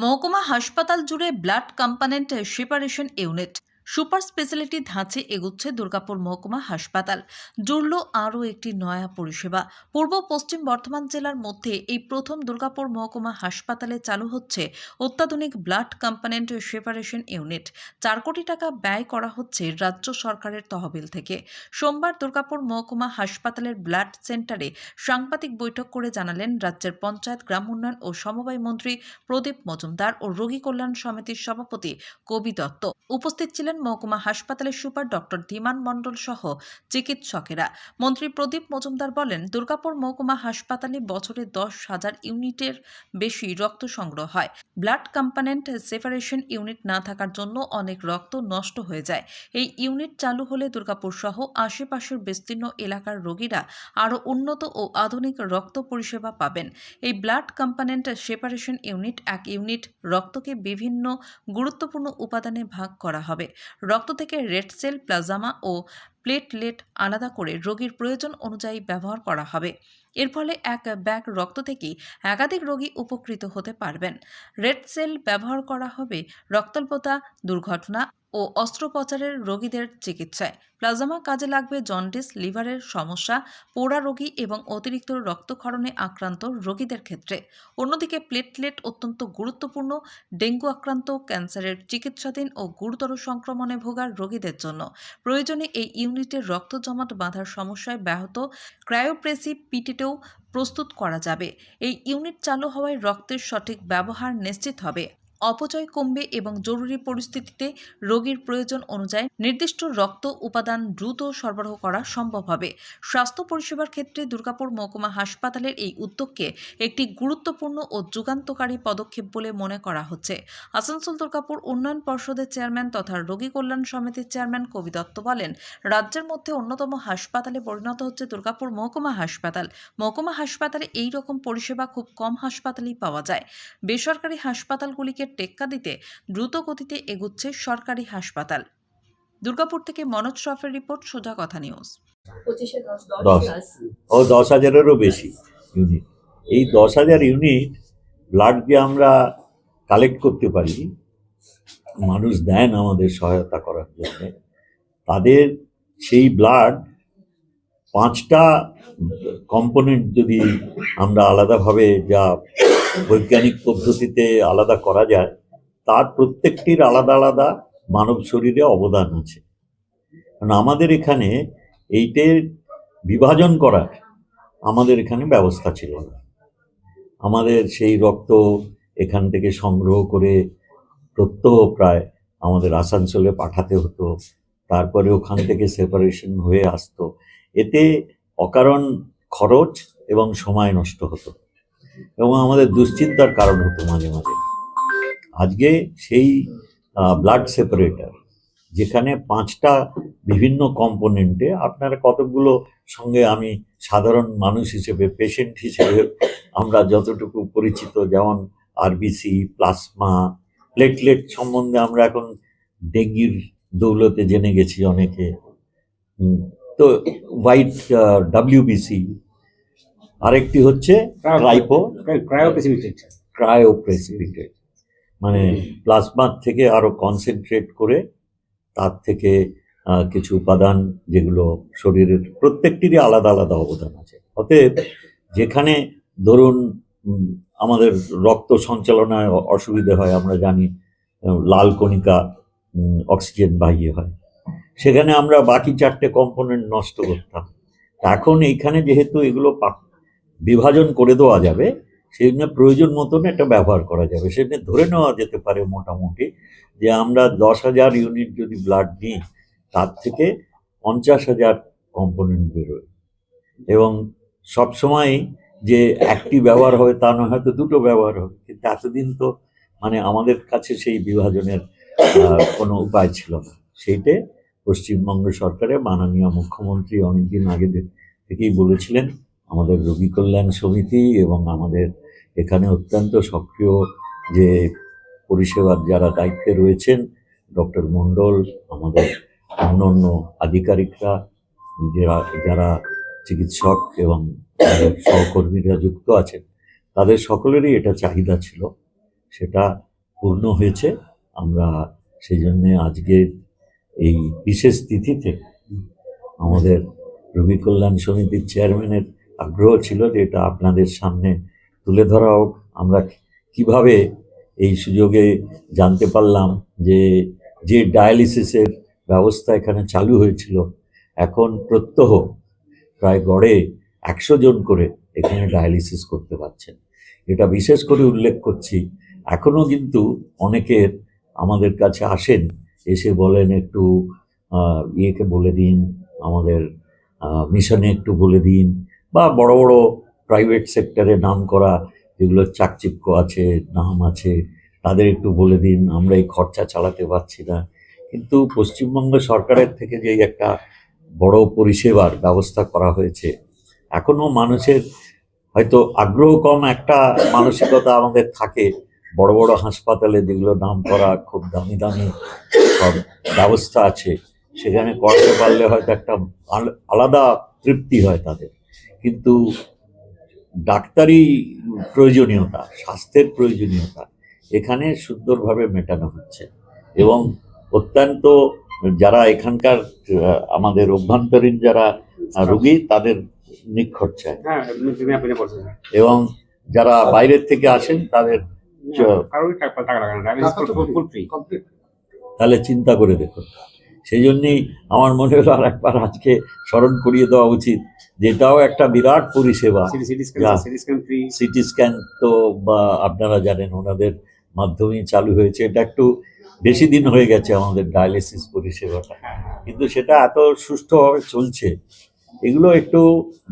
মহকুমা হাসপাতাল জুড়ে blood component separation unit. Super speciality ধাঁচে এগুচ্ছে দুর্গাপুর মহকুমা হাসপাতাল। জুড়ল আরও একটি নয়া পরিষেবা। পূর্ব পশ্চিম বর্ধমান জেলার মধ্যে এই প্রথম দুর্গাপুর মহকুমা হাসপাতালে চালু হচ্ছে অত্যাধুনিক ব্লাড কম্পোনেন্ট সেপারেশন ইউনিট। চার কোটি টাকা ব্যয় করা হচ্ছে রাজ্য সরকারের তহবিল থেকে। সোমবার দুর্গাপুর মহকুমা হাসপাতালের ব্লাড সেন্টারে সাংবাদিক বৈঠক করে জানালেন রাজ্যের পঞ্চায়েত, গ্রাম উন্নয়ন ও সমবায় মন্ত্রী প্রদীপ মজুমদার ও রোগী কল্যাণ সমিতির সভাপতি কবি দত্ত। উপস্থিত ছিলেন মহকুমা হাসপাতালের সুপার ডক্টর ধীমান মণ্ডল সহ চিকিৎসকেরা। মন্ত্রী প্রদীপ মজুমদার বলেন, দুর্গাপুর মহকুমা হাসপাতালে বছরে দশ হাজার ইউনিটের বেশি রক্ত সংগ্রহ হয়। ব্লাড কম্পানেন্ট সেপারেশন ইউনিট না থাকার জন্য অনেক রক্ত নষ্ট হয়ে যায়। এই ইউনিট চালু হলে দুর্গাপুর সহ আশেপাশের বিস্তীর্ণ এলাকার রোগীরা আরও উন্নত ও আধুনিক রক্ত পরিষেবা পাবেন। এই ব্লাড কম্পানেন্ট সেপারেশন ইউনিট এক ইউনিট রক্তকে বিভিন্ন গুরুত্বপূর্ণ উপাদানে ভাগ করা হবে। রক্ত থেকে রেড সেল, প্লাজমা ও প্লেটলেট আলাদা করে রোগীর প্রয়োজন অনুযায়ী ব্যবহার করা হবে। এর ফলে এক ব্যাগ রক্ত থেকে একাধিক রোগী উপকৃত হতে পারবেন। রেড সেল ব্যবহার করা হবে রক্তল্পতা, দুর্ঘটনা ও অস্ত্রোপচারের রোগীদের চিকিৎসায়। প্লাজমা কাজে লাগবে জন্ডিস, লিভারের সমস্যা, পোড়া রোগী এবং অতিরিক্ত রক্তক্ষরণে আক্রান্ত রোগীদের ক্ষেত্রে। অন্যদিকে প্লেটলেট অত্যন্ত গুরুত্বপূর্ণ, ডেঙ্গু আক্রান্ত, ক্যান্সারের চিকিৎসাধীন ও গুরুতর সংক্রমণে ভোগার রোগীদের জন্য। প্রয়োজনে এই ইউনিটের রক্ত জমাট বাঁধার সমস্যায় ব্যাহত ক্রায়োপ্রেসি পিটিটেও প্রস্তুত করা যাবে। এই ইউনিট চালু হওয়ায় রক্তের সঠিক ব্যবহার নিশ্চিত হবে। অপচয় কমবে এবং জরুরি পরিস্থিতিতে রোগীর প্রয়োজন অনুযায়ী নির্দিষ্ট রক্ত উপাদান দ্রুত সরবরাহ করা সম্ভব হবে। স্বাস্থ্য পরিষেবার ক্ষেত্রে দুর্গাপুর মহকুমা হাসপাতালের এই উদ্যোগকে একটি গুরুত্বপূর্ণ ও যুগান্তকারী পদক্ষেপ বলে মনে করা হচ্ছে। আসানসোল দুর্গাপুর উন্নয়ন পর্ষদের চেয়ারম্যান তথা রোগী কল্যাণ সমিতির চেয়ারম্যান কবি দত্ত বলেন, রাজ্যের মধ্যে অন্যতম হাসপাতালে পরিণত হচ্ছে দুর্গাপুর মহকুমা হাসপাতাল। মহকুমা হাসপাতালে এই রকম পরিষেবা খুব কম হাসপাতালেই পাওয়া যায়। বেসরকারি হাসপাতালগুলিকে টেক্কা দিতে দ্রুত গতিতে এগুচ্ছে সরকারি হাসপাতাল। দুর্গাপুর থেকে মনোজ শ্রফের রিপোর্ট সোজা কথা নিউজ। দশ দশ। ও দশ হাজারেরও বেশি। ইউনিট এই দশ হাজার ইউনিট ব্লাড যে আমরা কালেক্ট করতে পারি। মানুষ দেন আমাদের সহায়তা করার জন্য। তাদের সেই ব্লাড পাঁচটা কম্পোনেন্ট যদি আমরা আলাদাভাবে যা বৈজ্ঞানিক পদ্ধতিতে আলাদা করা যায়, তার প্রত্যেকটির আলাদা আলাদা মানব শরীরে অবদান আছে। কারণ আমাদের এখানে এইটের বিভাজন করার আমাদের এখানে ব্যবস্থা ছিল না। আমাদের সেই রক্ত এখান থেকে সংগ্রহ করে প্রত্যহ প্রায় আমাদের আসানসোলে পাঠাতে হতো, তারপরে ওখান থেকে সেপারেশন হয়ে আসতো। এতে অকারণ খরচ এবং সময় নষ্ট হতো। এবং আমাদের দুশ্চিন্তার কারণ হতো মাঝে মাঝে। আজকে সেই ব্লাড সেপারেটর যেখানে পাঁচটা বিভিন্ন কম্পোনেন্টে আপনারা কতগুলো সঙ্গে আমি সাধারণ মানুষ হিসেবে পেশেন্ট হিসেবে আমরা যতটুকু পরিচিত, যেমন আরবিসি প্লাজমা প্লেটলেট সম্বন্ধে আমরা এখন ডেঙ্গির দৌলতে জেনে গেছি অনেকে। তো হোয়াইট ডাব্লিউবিসি আরেকটি হচ্ছে ট্রাইপো ক্রায়োপ্রেসিপিটেড ক্রায়োপ্রেসিপিটেড মানে প্লাজমার থেকে আরও কনসেন্ট্রেট করে তার থেকে কিছু উপাদান যেগুলো শরীরের প্রত্যেকটিরই আলাদা আলাদা অবদান আছে। অতএব যেখানে ধরুন আমাদের রক্ত সঞ্চালনায় অসুবিধে হয় আমরা জানি লাল কণিকা অক্সিজেন বাহিয়ে হয়। সেখানে আমরা বাকি চারটে কম্পোনেন্ট নষ্ট করতাম। এখন এইখানে যেহেতু এগুলো বিভাজন করে দেওয়া যাবে সেই জন্য প্রয়োজন মতন এটা ব্যবহার করা যাবে। সেজন্য ধরে নেওয়া যেতে পারে মোটামুটি যে আমরা দশ হাজার ইউনিট যদি ব্লাড নিই, তার থেকে পঞ্চাশ হাজার কম্পোনেন্ট বেরোয়। এবং সবসময় যে একটি ব্যবহার হবে তা নয়, হয়তো দুটো ব্যবহার হবে। কিন্তু এতদিন তো মানে আমাদের কাছে সেই বিভাজনের কোনো উপায় ছিল না। সেইটে পশ্চিমবঙ্গ সরকারের মাননীয় মুখ্যমন্ত্রী অনেকদিন আগে থেকেই বলেছিলেন আমাদের রোগী কল্যাণ সমিতি এবং আমাদের এখানে অত্যন্ত সক্রিয় যে পরিষেবার যারা দায়িত্বে রয়েছেন, ডক্টর মণ্ডল, আমাদের অন্য অন্য আধিকারিকরা, যারা যারা চিকিৎসক এবং সহকর্মীরা যুক্ত আছেন, তাদের সকলেরই এটা চাহিদা ছিল। সেটা পূর্ণ হয়েছে। আমরা সেই জন্যে আজকের এই বিশেষ তিথিতে আমাদের রোগী কল্যাণ সমিতির চেয়ারম্যানের আগ্রহ ছিল যে এটা আপনাদের সামনে তুলে ধরা হোক। আমরা কীভাবে এই সুযোগে জানতে পারলাম যে যে ডায়ালিসিসের ব্যবস্থা এখানে চালু হয়েছিল, এখন প্রত্যহ প্রায় গড়ে একশো জন করে এখানে ডায়ালিসিস করতে পারছেন। এটা বিশেষ করে উল্লেখ করছি এখনও কিন্তু অনেকের আমাদের কাছে আসেন, এসে বলেন একটু ইয়েকে বলে দিন, আমাদের মিশনে একটু বলে দিন বা বড় বড় প্রাইভেট সেক্টরে নাম করা যেগুলো চাকচিক্য আছে, নাম আছে, তাদের একটু বলে দিন, আমরা এই খরচা চালাতে পারছি না। কিন্তু পশ্চিমবঙ্গ সরকারের থেকে যে একটা বড় পরিষেবার ব্যবস্থা করা হয়েছে এখনও মানুষের হয়তো আগ্রহ কম একটা মানসিকতা আমাদের থাকে, বড় বড় হাসপাতালে যেগুলো নাম করা খুব দামি দামি সব ব্যবস্থা আছে, সেখানে করতে পারলে হয়তো একটা আল- আলাদা তৃপ্তি হয় তাদের। কিন্তু ডাক্তারি প্রয়োজনীয়তা স্বাস্থ্যের প্রয়োজনীয়তা এখানে সুন্দরভাবে মেটানো হচ্ছে এবং অত্যন্ত যারা এখানকার আহ, আমাদের অভ্যন্তরীণ যারা রুগী তাদের নিখরচায় হ্যাঁ তুমি আপনি বলছেন এবং যারা বাইরের থেকে আসেন তাদের তাহলে চিন্তা করে দেখুন। সেই জন্যই আমার মনে হলো আর একবার আজকে স্মরণ করিয়ে দেওয়া উচিত যেটাও একটা বিরাট পরিষেবা। সিটি স্ক্যান তো বা আপনারা জানেন ওনাদের মাধ্যমেই চালু হয়েছে। এটা একটু বেশি দিন হয়ে গেছে আমাদের ডায়ালিসিস পরিষেবাটা। কিন্তু সেটা এত সুস্থভাবে চলছে এগুলো একটু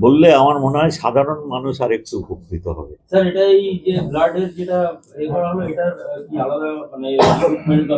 বললে আমার মনে হয় সাধারণ মানুষ আর একটু উপকৃত হবে। স্যার এটা এই যে ব্লাডের যেটা এ করা হলো এটার কি আলাদা মানে equipment বা